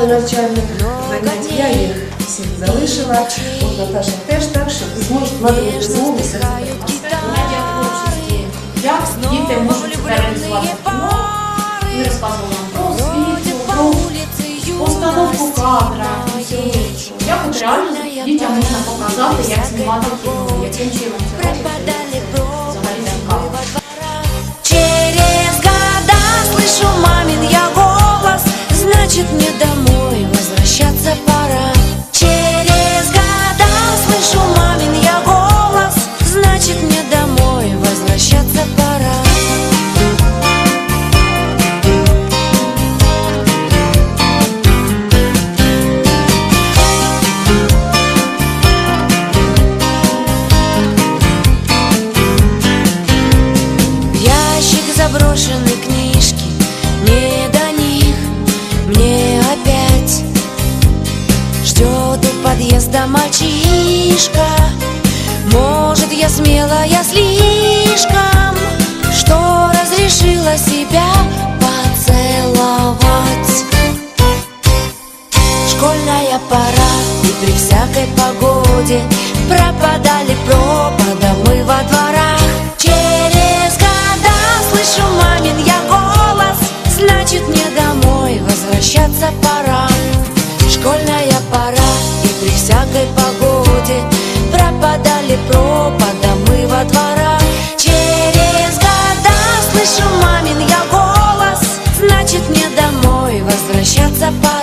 презентації до навчальних занять. Я їх всіх залишила. От Наташа теж так, що ви зможете мати змогу все це прекрасно. Заняття творчості. Як діти можуть себе реалізувати в кіно? Ми розказували вам про освіту, про постановку кадра, і всього іншого. Як от реально дітям можна показати, як знімати кіно, яким чином це робити. Мне домой возвращаться пора. Через года слышу мамин я голос Значит мне домой возвращаться пора. Ящик заброшены у подъезда мальчишка. Может я смелая слишком Что разрешила себя поцеловать. Школьная пора и при всякой погоде Пропадали слышу мамин я голос. Значит мне домой возвращаться пора